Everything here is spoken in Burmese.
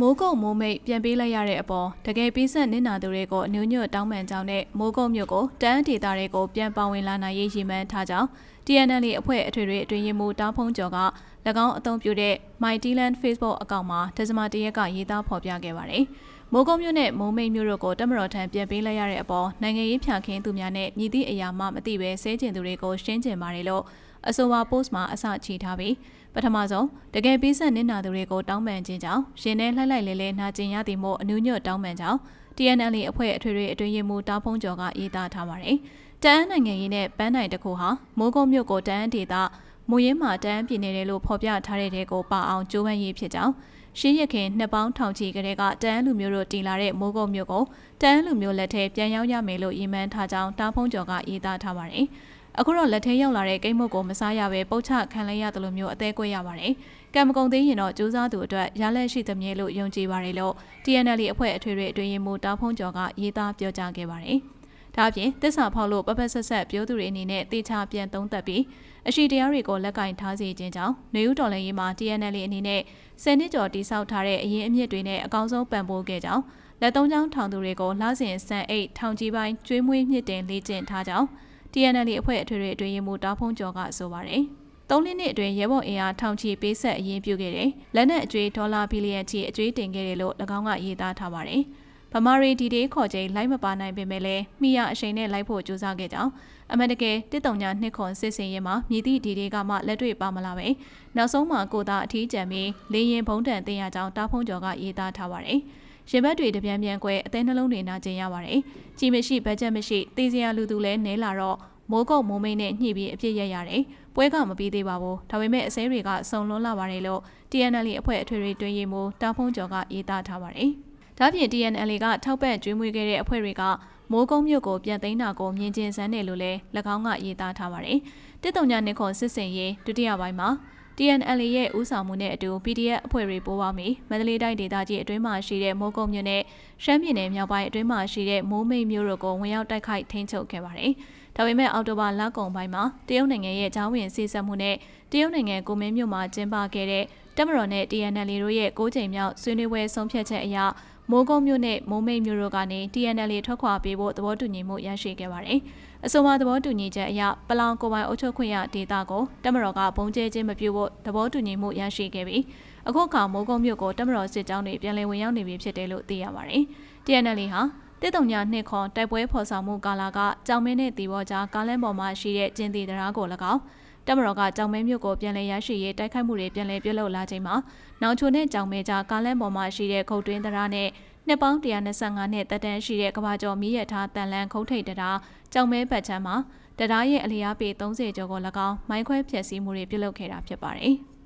မိုးကုတ်မိုးမိတ်ပြန်ပေးလိုက်ရတဲ့အပေါ်တကယ်ပေးဆက်နစ်နာသူတွေကိုအညွညွတ်တောင်းပန်ကြောင်းနဲ့မိုးကုတ်မြို့ကိုတန်းဒေတာတွေကိုပြန်ပါဝင်လာနိုင်ရေးရည်မှန်းထားကြောင်း TNL အဖွဲ့အထွေထွေအတွင်းရေးမှူးတောင်းဖုံးကျော်က၎င်းအသုံးပြုတဲ့ MyTland Facebook အကောင့်မှာဒဇမတရက်ကရေးသားဖော်ပြခဲ့ပါတယ်။မိုးကုတ်မြို့နဲ့မိုးမိတ်မြို့တို့ကိုတမတော်ထံပြန်ပေးလိုက်ရတဲ့အပေါ်နိုင်ငံရေးဖြာခင်းသူများနဲ့မြည်သည့်အရာမှမသိပဲဆဲကျင်သူတွေကိုရှင်းကျင်ပါတယ်လို့ အဆိုပါ post မှာအစချီထားပြီးပထမဆုံးတကယ်ပေးဆက်နစ်နာသူတွေကိုတောင်းပန်ခြင်းကြောင့်ရှင်နဲ့လှိုက်လိုက်လဲလဲနာကျင်ရသည်မို့အနုညွတ်တောင်းပန်ကြောင်း TNL အဖွဲ့အထွေထွေအတွင်းရေးမှူးတားဖုံးကျော်ကရေးသားထားပါတယ်။တန်းနိုင်ငံရေးနဲ့ပန်းနိုင်တစ်ခုဟာမိုးကုတ်မြို့ကိုတန်းဒေတာမူရင်းမှာတန်းပြည်နေတယ်လို့ဖော်ပြထားတဲ့တဲ့ကိုပါအောင်ကြိုးပမ်းရေးဖြစ်ကြောင်းရှင်းရခင်နှစ်ပေါင်းထောင်ချီကလေးကတန်းလူမျိုးတို့တည်လာတဲ့မိုးကုတ်မြို့ကိုတန်းလူမျိုးလက်ထဲပြန်ရောက်ရမယ်လို့ရည်မှန်းထားကြောင်းတားဖုံးကျော်ကရေးသားထားပါတယ်။ အခုတော့လက်ထဲရောက်လာတဲ့ကိတ်မုတ်ကိုမစားရပဲပုတ်ချခံလိုက်ရတယ်လို့မျိုးအသေးကွက်ရပါတယ်။ကံမကုံသေးရင်တော့စူးစမ်းသူအတွက်ရလက်ရှိသမျှလို့ယုံကြည်ပါတယ်လို့ TNL အဖွဲ့အထွေထွေအတွင်းရေးမှူးတားဖုံးကျော်ကရေးသားပြောကြားခဲ့ပါတယ်။ဒါအပြင်တစ္ဆာဖောက်လို့ပပဆက်ဆက်ပြောသူတွေအနေနဲ့တေချာပြန်သုံးသပ်ပြီးအရှိတရားတွေကိုလက်ကင်ထားစေခြင်းကြောင့်နေဦးတော်လည်းရေးမှာ TNL အနေနဲ့ဆယ်နှစ်ကျော်တိစောက်ထားတဲ့အရင်အမြင့်တွေနဲ့အကောင်းဆုံးပံ့ပိုးခဲ့ကြောင်းလက်သုံးချောင်းထောင်သူတွေကိုလှဆင်စံအိတ်ထောင်ကြီးပိုင်းကျွေးမွေးမြင့်တင်လေ့ကျင့်ထားကြောင်း TNL အဖွဲ့အထွေထွေအတွင်းရေးမှူးတားဖုံးကျော်ကဆိုပါတယ်။သုံးနှစ်အတွင်းရဲဘော်အင်အားထောင်ချီပေးဆက်အရင်ပြုခဲ့တယ်။လက်နက်အကျွေးဒေါ်လာဘီလီယံချီအကျွေးတင်ခဲ့တယ်လို့၎င်းကရေးသားထားပါတယ်။ဗမာရီဒီဒေးခေါ်ချိန်လိုက်မပါနိုင်ပေမဲ့လည်းမိရအချိန်နဲ့လိုက်ဖို့ကြိုးစားခဲ့ကြောင်းအမှန်တကယ်တစ်တုံညာနှစ်ခွန်စစ်စင်ရင်မှာမြည်သည့်ဒီဒေးကမှလက်တွေ့ပါမလာပဲနောက်ဆုံးမှာကိုသားအထီးကျန်ပြီးလေရင်ဘုံတန်တင်ရကြောင်းတားဖုံးကျော်ကရေးသားထားပါတယ်။ ရင်ဘတ်တွေတပြန်ပြန်ကွဲအသေးနှလုံးတွေနာကျင်ရပါတယ်။ကြီးမရှိဘတ်ဂျက်မရှိတေးစရာလူသူလည်းနဲလာတော့မိုးကုတ်မိုးမိတ်နဲ့ညှိပြီးအပြစ်ရရတယ်။ပွဲကမပြီးသေးပါဘူး။ဒါပေမဲ့အစဲတွေကစုံလွန်းလာပါတယ်လို့ TNL အဖွဲ့အထွေထွေတွင်းရေးမှူးတာဖုံးကျော်ကရေးသားထားပါတယ်။ဒါပြင် TNL ကထောက်ပံ့ကျွေးမွေးခဲ့တဲ့အဖွဲ့တွေကမိုးကုံမြို့ကိုပြန်သိမ်းတာကိုမြင်ကျင်စမ်းတယ်လို့လည်း၎င်းကရေးသားထားပါတယ်။တစ်တုံညာနှစ်ခွန်စစ်စင်ရေးဒုတိယပိုင်းမှာ TNL ရဲ့ဦးဆောင်မှုနဲ့အတူ PDF အဖွဲ့တွေပိုးပေါင်းပြီးမန္တလေးတိုင်းဒေသကြီးအတွင်းမှာရှိတဲ့မိုးကုတ်မြို့နဲ့ရှမ်းပြည်နယ်မြောက်ပိုင်းအတွင်းမှာရှိတဲ့မိုးမိတ်မြို့တို့ကိုဝင်ရောက်တိုက်ခိုက်ထိန်းချုပ်ခဲ့ပါတယ်။ဒါပေမဲ့အော်တိုဘာလကုန်ပိုင်းမှာတရုတ်နိုင်ငံရဲ့ဂျောင်းဝင်စီဆက်မှုနဲ့တရုတ်နိုင်ငံကိုမင်းမြို့မှာကျင်းပခဲ့တဲ့တမတော်နဲ့ TNL တို့ရဲ့၉ချိန်မြောက်ဆွေးနွေးပွဲဆုံးဖြတ်ချက်အရ မိုးကုတ်မြို့နဲ့မိုးမိတ်မြို့တို့ကနေ TNL ထွက်ခွာပေးဖို့သဘောတူညီမှုရရှိခဲ့ပါတယ်။အဆိုပါသဘောတူညီချက်အရပလောင်ကိုပိုင်အုပ်ချုပ်ခွင့်ရဒေသကိုတမတော်ကဘုံကျဲခြင်းမပြုဖို့သဘောတူညီမှုရရှိခဲ့ပြီးအခုအခါမိုးကုတ်မြို့ကိုတမတော်စစ်ကြောင်းတွေပြန်လည်ဝင်ရောက်နေပြီဖြစ်တယ်လို့သိရပါတယ်။ TNL ဟာတစ်တုံညာနှစ်ခွန်တိုက်ပွဲဖော်ဆောင်မှုကာလကကြောင်မင်းနဲ့တီဘောကြားကားလမ်းပေါ်မှာရှိတဲ့ကျင်းတီတရားကို၎င်း တမတော်ကကြောင်မဲမြို့ကိုပြန်လည်ရရှိရေးတိုက်ခိုက်မှုတွေပြန်လည်ပြုလုပ်လာချိန်မှာနောင်ချိုနဲ့ကြောင်မဲကြားကားလမ်းပေါ်မှာရှိတဲ့ခုတ်တွင်းတရားနဲ့နှစ်ပေါင်း125နှစ်တက်တန်းရှိတဲ့ကဘာကျော်မီးရထားတန်လန်းခုတ်ထိတ်တရားကြောင်မဲပတ်ချမ်းမှာတရားရဲ့အလျားပေ30ကျော်ကို၎င်းမိုင်းခွဲဖျက်ဆီးမှုတွေပြုလုပ်ခဲ့တာဖြစ်ပါတယ်။